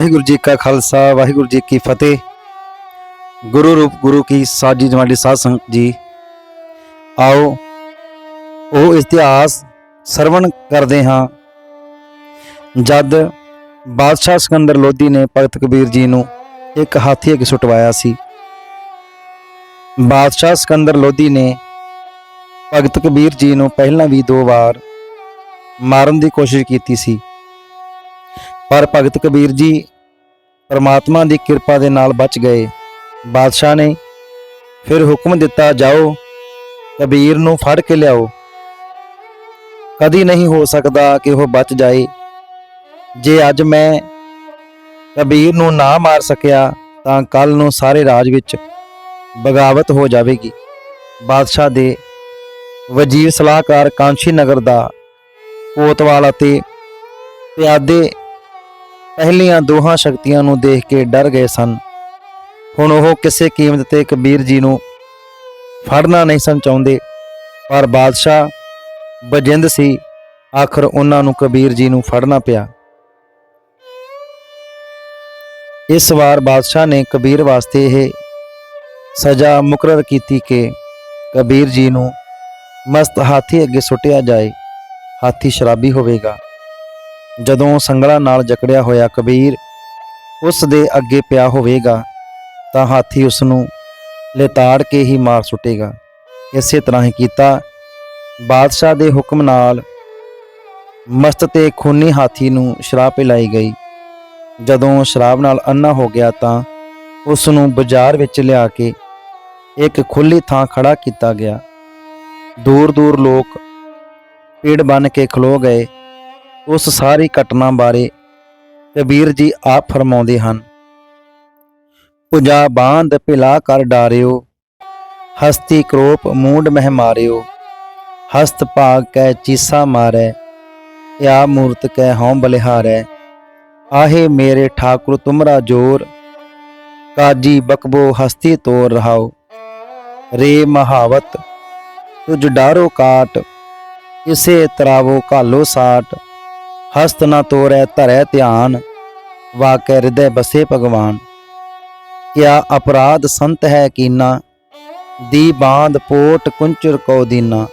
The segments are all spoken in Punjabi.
ਵਾਹਿਗੁਰੂ ਜੀ ਕਾ ਖਾਲਸਾ, ਵਾਹਿਗੁਰੂ ਜੀ ਕੀ ਫਤਿਹ। ਗੁਰੂ ਰੂਪ, ਗੁਰੂ ਕੀ ਸਾਜੀ ਜਮਾਲੀ ਸਾਧ ਸੰਗਤ ਜੀ, ਆਓ, ਉਹ ਇਤਿਹਾਸ ਸਰਵਣ ਕਰਦੇ ਹਾਂ। ਜਦ ਬਾਦਸ਼ਾਹ ਸਿਕੰਦਰ ਲੋਧੀ ਨੇ ਭਗਤ ਕਬੀਰ ਜੀ ਨੂੰ ਇੱਕ ਹਾਥੀ ਅੱਗੇ ਸੁਟਵਾਇਆ ਸੀ, ਬਾਦਸ਼ਾਹ ਸਿਕੰਦਰ ਲੋਧੀ ਨੇ ਭਗਤ ਕਬੀਰ ਜੀ ਨੂੰ ਪਹਿਲਾਂ ਵੀ ਦੋ ਵਾਰ ਮਾਰਨ ਦੀ ਕੋਸ਼ਿਸ਼ ਕੀਤੀ ਸੀ। ਪਰ ਭਗਤ ਕਬੀਰ ਜੀ ਪਰਮਾਤਮਾ ਦੀ ਕਿਰਪਾ ਦੇ ਨਾਲ ਬਚ ਗਏ। ਬਾਦਸ਼ਾਹ ਨੇ ਫਿਰ ਹੁਕਮ ਦਿੱਤਾ, ਜਾਓ, ਕਬੀਰ ਨੂੰ ਫੜ ਕੇ ਲਿਆਓ। ਕਦੀ ਨਹੀਂ ਹੋ ਸਕਦਾ ਕਿ ਉਹ ਬਚ ਜਾਏ। ਜੇ ਅੱਜ ਮੈਂ ਕਬੀਰ ਨੂੰ ਨਾ ਮਾਰ ਸਕਿਆ, ਤਾਂ ਕੱਲ ਨੂੰ ਸਾਰੇ ਰਾਜ ਵਿੱਚ ਬਗਾਵਤ ਹੋ ਜਾਵੇਗੀ। ਬਾਦਸ਼ਾਹ ਦੇ ਵਜ਼ੀਰ ਸਲਾਹਕਾਰ ਕਾਂਸ਼ੀ ਨਗਰ ਦਾ ਕੋਤਵਾਲ ਅਤੇ ਪਿਆਦੇ ਪਹਿਲੀਆਂ ਦੋਹਾਂ ਸ਼ਕਤੀਆਂ ਨੂੰ ਦੇਖ ਕੇ ਡਰ ਗਏ ਸਨ। ਹੁਣ ਉਹ ਕਿਸੇ ਕੀਮਤ ਤੇ ਕਬੀਰ ਜੀ ਨੂੰ ਫੜਨਾ ਨਹੀਂ ਸਨ ਚਾਹੁੰਦੇ, ਪਰ ਬਾਦਸ਼ਾਹ ਬਜਿੰਦ ਸੀ, ਆਖਰ ਉਹਨਾਂ ਨੂੰ ਕਬੀਰ ਜੀ ਨੂੰ ਫੜਨਾ ਪਿਆ। ਇਸ ਵਾਰ ਬਾਦਸ਼ਾਹ ਨੇ ਕਬੀਰ ਵਾਸਤੇ ਇਹ ਸਜ਼ਾ ਮੁਕਰਰ ਕੀਤੀ ਕਿ ਕਬੀਰ ਜੀ ਨੂੰ ਮਸਤ ਹਾਥੀ ਅੱਗੇ ਸੁੱਟਿਆ ਜਾਏ, ਹਾਥੀ ਸ਼ਰਾਬੀ ਹੋਵੇਗਾ। ਜਦੋਂ ਸੰਗਲਾ ਨਾਲ ਜਕੜਿਆ ਹੋਇਆ ਕਬੀਰ ਉਸ ਦੇ ਅੱਗੇ ਪਿਆ ਹੋਵੇਗਾ, ਤਾਂ ਹਾਥੀ ਉਸ ਨੂੰ ਲਿਤਾੜ ਕੇ ਹੀ ਮਾਰ ਸੁੱਟੇਗਾ। ਇਸੇ ਤਰ੍ਹਾਂ ਹੀ ਕੀਤਾ ਬਾਦਸ਼ਾਹ ਦੇ ਹੁਕਮ ਨਾਲ ਮਸਤ ਤੇ ਖੂਨੀ ਹਾਥੀ ਨੂੰ ਸ਼ਰਾਬ ਪਿਲਾਈ ਗਈ। ਜਦੋਂ ਸ਼ਰਾਬ ਨਾਲ ਅੰਨਾ ਹੋ ਗਿਆ, ਤਾਂ ਉਸ ਨੂੰ ਬਾਜ਼ਾਰ ਵਿੱਚ ਲਿਆ ਕੇ ਇੱਕ ਖੁੱਲੀ ਥਾਂ ਖੜਾ ਕੀਤਾ ਗਿਆ। ਦੂਰ ਦੂਰ ਲੋਕ ਪੀੜ ਬਨ ਕੇ ਖਲੋ ਗਏ। ਉਸ ਸਾਰੀ ਘਟਨਾ ਬਾਰੇ ਕਬੀਰ ਜੀ ਆਪ ਫਰਮਾਉਂਦੇ ਹਨ ਪੁਜਾ ਬਾਂਧ ਭਿਲਾ ਕਰ ਡਾਰਿਓ, ਹਸਤੀ ਕਰੋਪ ਮੂੰਡ ਮਹਿ ਮਾਰਿਓ, ਹਸਤ ਭਾਗ ਕੈ ਚੀਸਾ ਮਾਰੈ ਯਾ ਮੂਰਤ ਕੈ ਹਉ ਬਲਿਹਾਰੈ, ਆਹੇ ਮੇਰੇ ਠਾਕੁਰ ਤੁਮਰਾ ਜੋਰ, ਕਾਜੀ ਬਕਬੋ ਹਸਤੀ ਤੋਰ ਰਹਾਓ, ਰੇ ਮਹਾਵਤ, ਤੁਜ ਡਾਰੋ ਕਾਟ, ਇਸੇ ਤਰਾਵੋ ਘਾਲੋ ਸਾਟ ਹਸਤ ਨਾ ਤੋਰੈ, ਧਰੈ ਧਿਆਨ, ਵਾਕੈ ਹਿਰਦੈ ਬਸੇ ਭਗਵਾਨ। ਕਿਆ ਅਪਰਾਧ ਸੰਤ ਹੈ ਕੀਨਾ? ਦੀ ਬਾਂਧ ਪੋਟ ਕੁੰਚਰ ਕੋ ਦੀਨਾ।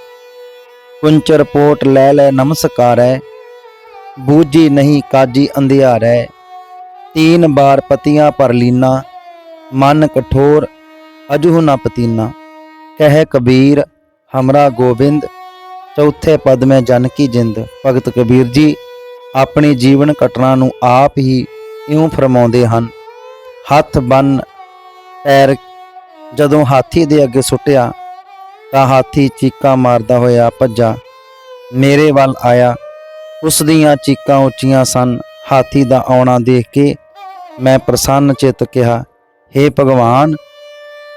ਕੁੰਚਰ ਪੋਟ ਲੈ ਲੈ ਨਮਸਕਾਰੈ ਬੂਜੀ ਨਹੀਂ ਕਾਜੀ ਅੰਧਿਆਰੈ। ਤੀਨ ਬਾਰ ਪਤੀਆਂ ਪਰ ਲੀਨਾ, ਮਨ ਕਠੋਰ ਅਜੂ ਨਾ ਪਤੀਨਾ। ਕਹਿ ਕਬੀਰ, ਹਮਰਾ ਗੋਬਿੰਦ, ਚੌਥੇ ਪਦ ਮੈਂ ਜਨ ਕੀ ਜਿੰਦ। ਭਗਤ ਕਬੀਰ ਜੀ ਆਪਣੀ ਜੀਵਨ ਘਟਨਾ ਨੂੰ ਆਪ ਹੀ ਇਉਂ ਫਰਮਾਉਂਦੇ ਹਨ। ਹੱਥ ਬੰਨ ਪੈਰ ਜਦੋਂ ਹਾਥੀ ਦੇ ਅੱਗੇ ਸੁੱਟਿਆ, ਤਾਂ ਹਾਥੀ ਚੀਕਾਂ ਮਾਰਦਾ ਹੋਇਆ ਭੱਜਾ। ਮੇਰੇ ਵੱਲ ਆਇਆ, ਉਸ ਦੀਆਂ ਚੀਕਾਂ ਉੱਚੀਆਂ ਸਨ। ਹਾਥੀ ਦਾ ਆਉਣਾ ਦੇਖ ਕੇ ਮੈਂ ਪ੍ਰਸੰਨ ਚਿੱਤ ਕਿਹਾ हे ਭਗਵਾਨ,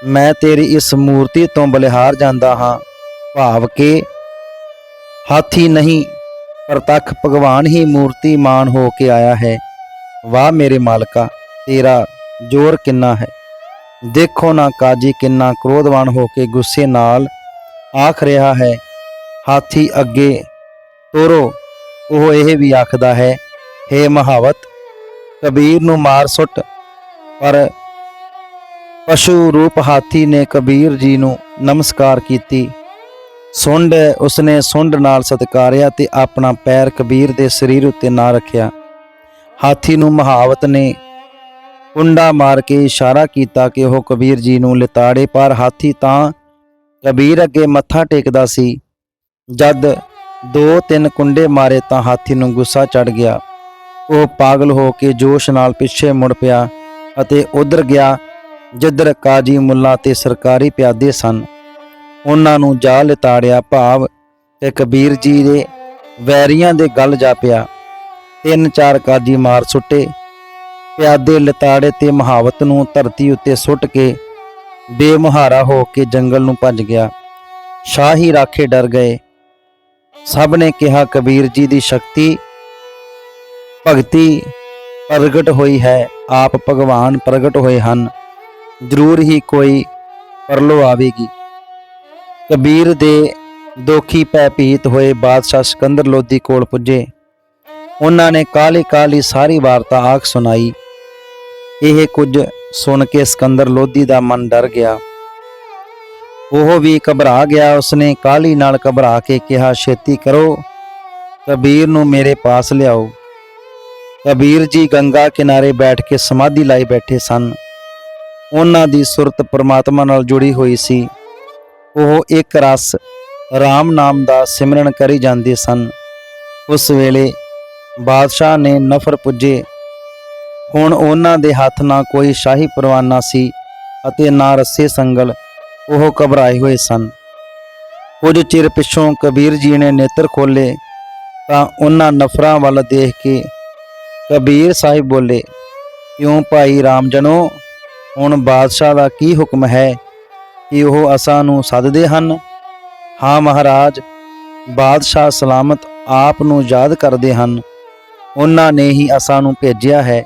ਮੈਂ ਤੇਰੀ ਇਸ ਮੂਰਤੀ ਤੋਂ ਬਲਿਹਾਰ ਜਾਂਦਾ ਹਾਂ। ਭਾਵ ਕਿ ਹਾਥੀ ਨਹੀਂ ਪ੍ਰਤੱਖ ਭਗਵਾਨ ਹੀ ਮੂਰਤੀਮਾਨ ਹੋ ਕੇ ਆਇਆ ਹੈ। ਵਾਹ ਮੇਰੇ ਮਾਲਕਾ, ਤੇਰਾ ਜ਼ੋਰ ਕਿੰਨਾ ਹੈ। ਦੇਖੋ ਨਾ ਕਾਜੀ ਕਿੰਨਾ ਕ੍ਰੋਧਵਾਨ ਹੋ ਕੇ ਗੁੱਸੇ ਨਾਲ ਆਖ ਰਿਹਾ ਹੈ। ਹਾਥੀ ਅੱਗੇ ਤੋਰੋ, ਉਹ ਇਹ ਵੀ ਆਖਦਾ ਹੈ हे ਮਹਾਵਤ, ਕਬੀਰ ਨੂੰ ਮਾਰ ਸੁੱਟ। ਪਰ ਪਸ਼ੂ ਰੂਪ ਹਾਥੀ ਨੇ ਕਬੀਰ ਜੀ ਨੂੰ ਨਮਸਕਾਰ ਕੀਤੀ। ਸੁੰਡ, ਉਸਨੇ ਸੁੰਡ ਨਾਲ ਸਤਕਾਰਿਆ ਤੇ ਆਪਣਾ ਪੈਰ ਕਬੀਰ ਦੇ ਸਰੀਰ ਉੱਤੇ ਨਾ ਰੱਖਿਆ। ਹਾਥੀ ਨੂੰ ਮਹਾਵਤ ਨੇ ਕੁੰਡਾ ਮਾਰ ਕੇ ਇਸ਼ਾਰਾ ਕੀਤਾ ਕਿ ਉਹ ਕਬੀਰ ਜੀ ਨੂੰ ਲਿਤਾੜੇ, ਪਰ ਹਾਥੀ ਤਾਂ ਕਬੀਰ ਅੱਗੇ ਮੱਥਾ ਟੇਕਦਾ ਸੀ। ਜਦ ਦੋ ਤਿੰਨ ਕੁੰਡੇ ਮਾਰੇ ਤਾਂ ਹਾਥੀ ਨੂੰ ਗੁੱਸਾ ਚੜ ਗਿਆ। ਉਹ ਪਾਗਲ ਹੋ ਕੇ ਜੋਸ਼ ਨਾਲ ਪਿੱਛੇ ਮੁੜ ਪਿਆ ਅਤੇ ਉਧਰ ਗਿਆ, ਜਿੱਧਰ ਕਾਜੀ ਮੁੱਲਾ ਤੇ ਸਰਕਾਰੀ ਪਿਆਦੇ ਸਨ। ਉਹਨਾਂ ਨੂੰ ਜਾ ਲਿਤਾੜਿਆ ਭਾਵ ਤੇ ਕਬੀਰ ਜੀ ਦੇ ਵੈਰੀਆਂ ਦੇ ਗਲ ਜਾ ਪਿਆ ਤਿੰਨ ਚਾਰ ਕਾਜੀ ਮਾਰ ਸੁੱਟੇ। ਪਿਆਦੇ ਲਿਤਾੜੇ ਤੇ ਮਹਾਵਤ ਨੂੰ ਧਰਤੀ ਉੱਤੇ ਸੁੱਟ ਕੇ ਬੇਮਹਾਰਾ ਹੋ ਕੇ ਜੰਗਲ ਨੂੰ ਭੱਜ ਗਿਆ। ਸ਼ਾਹੀ ਰਾਖੇ ਡਰ ਗਏ। ਸਭ ਨੇ ਕਿਹਾ, ਕਬੀਰ ਜੀ ਦੀ ਸ਼ਕਤੀ ਭਗਤੀ ਪ੍ਰਗਟ ਹੋਈ ਹੈ। ਆਪ ਭਗਵਾਨ ਪ੍ਰਗਟ ਹੋਏ ਹਨ। ਜ਼ਰੂਰ ਹੀ ਕੋਈ ਪਰਲੋ ਆਵੇਗੀ। ਕਬੀਰ ਦੇ ਦੋਖੀ ਪੈ ਭੀਤ ਹੋਏ ਬਾਦਸ਼ਾਹ ਸਿਕੰਦਰ ਲੋਧੀ ਕੋਲ ਪੁੱਜੇ। ਉਹਨਾਂ ਨੇ ਕਾਲੀ ਕਾਲੀ ਸਾਰੀ ਵਾਰਤਾ ਆਖ ਸੁਣਾਈ। ਇਹ ਕੁਝ ਸੁਣ ਕੇ ਸਿਕੰਦਰ ਲੋਧੀ ਦਾ ਮਨ ਡਰ ਗਿਆ। ਉਹ ਵੀ ਘਬਰਾ ਗਿਆ। ਉਸਨੇ ਕਾਲੀ ਨਾਲ ਘਬਰਾ ਕੇ ਕਿਹਾ, ਛੇਤੀ ਕਰੋ। ਕਬੀਰ ਨੂੰ ਮੇਰੇ ਪਾਸ ਲਿਆਓ। ਕਬੀਰ ਜੀ ਗੰਗਾ ਕਿਨਾਰੇ ਬੈਠ ਕੇ ਸਮਾਧੀ ਲਾਈ ਬੈਠੇ ਸਨ। ਉਹਨਾਂ ਦੀ ਸੁਰਤ ਪਰਮਾਤਮਾ ਨਾਲ ਜੁੜੀ ਹੋਈ ਸੀ। ਉਹ ਇੱਕ ਰਸ RAM ਨਾਮ ਦਾ ਸਿਮਰਨ ਕਰੀ ਜਾਂਦੇ ਸਨ। ਉਸ ਵੇਲੇ ਬਾਦਸ਼ਾਹ ਨੇ ਨਫਰ ਪੁੱਜੇ। ਹੁਣ ਉਹਨਾਂ ਦੇ ਹੱਥ ਨਾ ਕੋਈ ਸ਼ਾਹੀ ਪਰਵਾਨਾ ਸੀ ਅਤੇ ਨਾ ਰੱਸੇ ਸੰਗਲ ਉਹ ਘਬਰਾਏ ਹੋਏ ਸਨ। ਕੁਝ ਚਿਰ ਪਿੱਛੋਂ ਕਬੀਰ ਜੀ ਨੇ ਨੇਤਰ ਖੋਲੇ ਤਾਂ ਉਹਨਾਂ ਨਫਰਾਂ ਵੱਲ ਦੇਖ ਕੇ ਕਬੀਰ ਸਾਹਿਬ ਬੋਲੇ, ਕਿਉਂ ਭਾਈ ਰਾਮਜਨੋ, ਹੁਣ ਬਾਦਸ਼ਾਹ ਦਾ ਕੀ ਹੁਕਮ ਹੈ? ਕਿ ਉਹ ਅਸਾਂ ਨੂੰ ਸੱਦਦੇ ਹਨ। ਹਾਂ ਮਹਾਰਾਜ, ਬਾਦਸ਼ਾਹ ਸਲਾਮਤ ਆਪ ਨੂੰ ਯਾਦ ਕਰਦੇ ਹਨ। ਉਹਨਾਂ ਨੇ ਹੀ ਅਸਾਂ ਨੂੰ ਭੇਜਿਆ ਹੈ।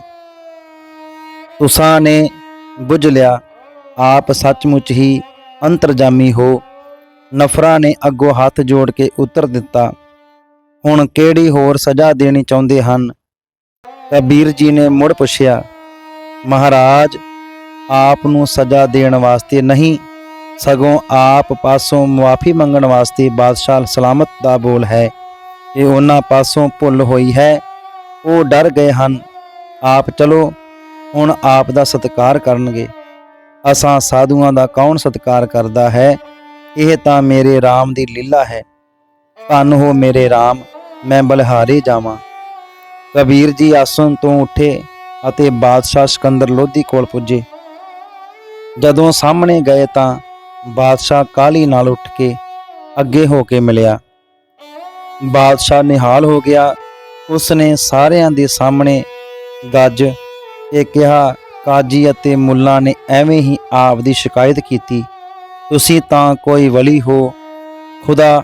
ਤੁਸਾਂ ਨੇ ਬੁੱਝ ਲਿਆ, ਆਪ ਸੱਚਮੁੱਚ ਹੀ ਅੰਤਰਜਾਮੀ ਹੋ। ਨਫ਼ਰਾਂ ਨੇ ਅੱਗੋਂ ਹੱਥ ਜੋੜ ਕੇ ਉੱਤਰ ਦਿੱਤਾ। ਹੁਣ ਕਿਹੜੀ ਹੋਰ ਸਜ਼ਾ ਦੇਣੀ ਚਾਹੁੰਦੇ ਹਨ? ਕਬੀਰ ਜੀ ਨੇ ਮੁੜ ਪੁੱਛਿਆ, ਮਹਾਰਾਜ, ਆਪ ਨੂੰ ਸਜ਼ਾ ਦੇਣ ਵਾਸਤੇ ਨਹੀਂ ਸਗੋਂ ਆਪ ਪਾਸੋਂ ਮੁਆਫੀ ਮੰਗਣ ਵਾਸਤੇ ਬਾਦਸ਼ਾਹ ਸਲਾਮਤ ਦਾ ਬੋਲ ਹੈ ਇਹ ਉਹਨਾਂ ਪਾਸੋਂ ਭੁੱਲ ਹੋਈ ਹੈ। ਉਹ ਡਰ ਗਏ ਹਨ। ਆਪ ਚਲੋ, ਹੁਣ ਆਪ ਦਾ ਸਤਿਕਾਰ ਕਰਨਗੇ। ਅਸਾਂ ਸਾਧੂਆਂ ਦਾ ਕੌਣ ਸਤਿਕਾਰ ਕਰਦਾ ਹੈ? ਇਹ ਤਾਂ ਮੇਰੇ RAM ਦੀ ਲੀਲਾ ਹੈ। ਧੰਨ ਹੋ ਮੇਰੇ RAM ਮੈਂ ਬਲਿਹਾਰੇ ਜਾਵਾਂ। ਕਬੀਰ ਜੀ ਆਸਣ ਤੋਂ ਉੱਠੇ ਅਤੇ ਬਾਦਸ਼ਾਹ ਸਿਕੰਦਰ ਲੋਧੀ ਕੋਲ ਪੁੱਜੇ। ਜਦੋਂ ਸਾਹਮਣੇ ਗਏ ਤਾਂ ਬਾਦਸ਼ਾਹ ਕਾਲੀ ਨਾਲ ਉੱਠ ਕੇ ਅੱਗੇ ਹੋ ਕੇ ਮਿਲਿਆ। ਬਾਦਸ਼ਾਹ ਨਿਹਾਲ ਹੋ ਗਿਆ। ਉਸਨੇ ਸਾਰਿਆਂ ਦੇ ਸਾਹਮਣੇ ਗੱਜ ਕੇ ਕਿਹਾ, ਕਾਜੀ ਅਤੇ ਮੁੱਲਾ ਨੇ ਐਵੇਂ ਹੀ ਆਪ ਦੀ ਸ਼ਿਕਾਇਤ ਕੀਤੀ। ਤੁਸੀਂ ਤਾਂ ਕੋਈ ਵਲੀ ਹੋ। ਖੁਦਾ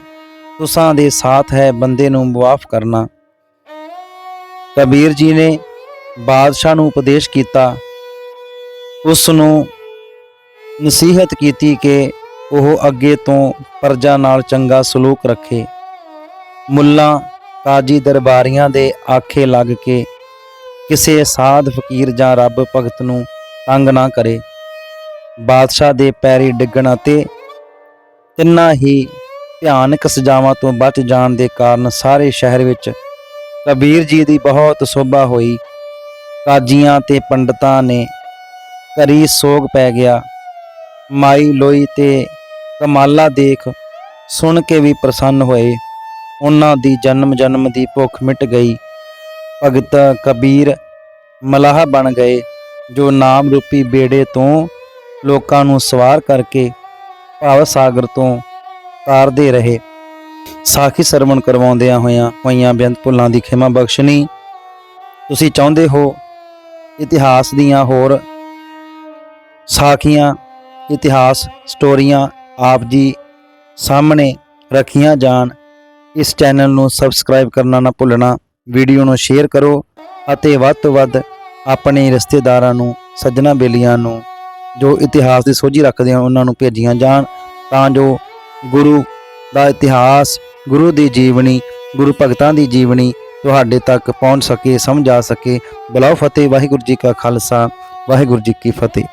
ਤੁਸਾਂ ਦੇ ਸਾਥ ਹੈ, ਬੰਦੇ ਨੂੰ ਮੁਆਫ ਕਰਨਾ। ਕਬੀਰ ਜੀ ਨੇ ਬਾਦਸ਼ਾਹ ਨੂੰ ਉਪਦੇਸ਼ ਕੀਤਾ। ਉਸ ਨੂੰ ਨਸੀਹਤ ਕੀਤੀ ਕਿ ਉਹ ਅੱਗੇ ਤੋਂ ਪਰਜਾ ਨਾਲ ਚੰਗਾ ਸਲੂਕ ਰੱਖੇ। ਮੁੱਲਾ ਕਾਜੀ ਦਰਬਾਰੀਆਂ ਦੇ ਆਖੇ ਲੱਗ ਕੇ ਕਿਸੇ ਸਾਧ ਫਕੀਰ ਜਾਂ ਰੱਬ ਭਗਤ ਨੂੰ ਤੰਗ ਨਾ ਕਰੇ। ਬਾਦਸ਼ਾਹ ਦੇ ਪੈਰੀ ਡਿੱਗਣ ਅਤੇ ਤਿੰਨਾਂ ਹੀ ਭਿਆਨਕ ਸਜ਼ਾਵਾਂ ਤੋਂ ਬਚ ਜਾਣ ਦੇ ਕਾਰਨ ਸਾਰੇ ਸ਼ਹਿਰ ਵਿੱਚ ਕਬੀਰ ਜੀ ਦੀ ਬਹੁਤ ਸੋਭਾ ਹੋਈ। ਕਾਜੀਆਂ ਤੇ ਪੰਡਤਾਂ ਨੇ ਕਰੀ ਸੋਗ ਪੈ ਗਿਆ। ਮਾਈ ਲੋਈ ਤੇ ਕਮਾਲਾ ਦੇਖ ਸੁਣ ਕੇ ਵੀ ਪ੍ਰਸੰਨ ਹੋਏ। ਉਹਨਾਂ ਦੀ ਜਨਮ ਜਨਮ ਦੀ ਭੁੱਖ ਮਿਟ ਗਈ। ਭਗਤ ਕਬੀਰ ਮਲਾਹ ਬਣ ਗਏ, ਜੋ ਨਾਮ ਰੂਪੀ ਬੇੜੇ ਤੋਂ ਲੋਕਾਂ ਨੂੰ ਸਵਾਰ ਕਰਕੇ ਭਾਵ ਸਾਗਰ ਤੋਂ ਤਾਰਦੇ ਰਹੇ। ਸਾਖੀ ਸਰਵਣ ਕਰਵਾਉਂਦਿਆਂ ਹੋਇਆਂ ਹੋਈਆਂ ਬੇਅੰਤ ਭੁੱਲਾਂ ਦੀ ਖਿਮਾ ਬਖਸ਼ਣੀ। ਤੁਸੀਂ ਚਾਹੁੰਦੇ ਹੋ ਇਤਿਹਾਸ ਦੀਆਂ ਹੋਰ ਸਾਖੀਆਂ ਇਤਿਹਾਸ ਸਟੋਰੀਆਂ ਆਪ ਜੀ ਸਾਹਮਣੇ ਰੱਖੀਆਂ ਜਾਣ, ਇਸ ਚੈਨਲ ਨੂੰ ਸਬਸਕ੍ਰਾਈਬ ਕਰਨਾ ਨਾ ਭੁੱਲਣਾ, ਵੀਡੀਓ ਨੂੰ ਸ਼ੇਅਰ ਕਰੋ ਅਤੇ ਵੱਧ ਤੋਂ ਵੱਧ ਆਪਣੇ ਰਿਸ਼ਤੇਦਾਰਾਂ ਨੂੰ, ਸੱਜਣਾ ਬੇਲੀਆਂ ਨੂੰ, ਜੋ ਇਤਿਹਾਸ ਦੀ ਸੋਝੀ ਰੱਖਦੇ ਹਨ, ਉਹਨਾਂ ਨੂੰ ਭੇਜੀਆਂ ਜਾਣ ਤਾਂ ਜੋ ਗੁਰੂ ਦਾ ਇਤਿਹਾਸ, ਗੁਰੂ ਦੀ ਜੀਵਨੀ, ਗੁਰੂ ਭਗਤਾਂ ਦੀ ਜੀਵਨੀ ਤੁਹਾਡੇ ਤੱਕ ਪਹੁੰਚ ਸਕੇ, ਸਮਝ ਆ ਸਕੇ। ਬਲਾਉ ਫਤਿਹ, ਵਾਹਿਗੁਰੂ ਜੀ ਕਾ ਖਾਲਸਾ, ਵਾਹਿਗੁਰੂ ਜੀ ਕੀ ਫਤਿਹ।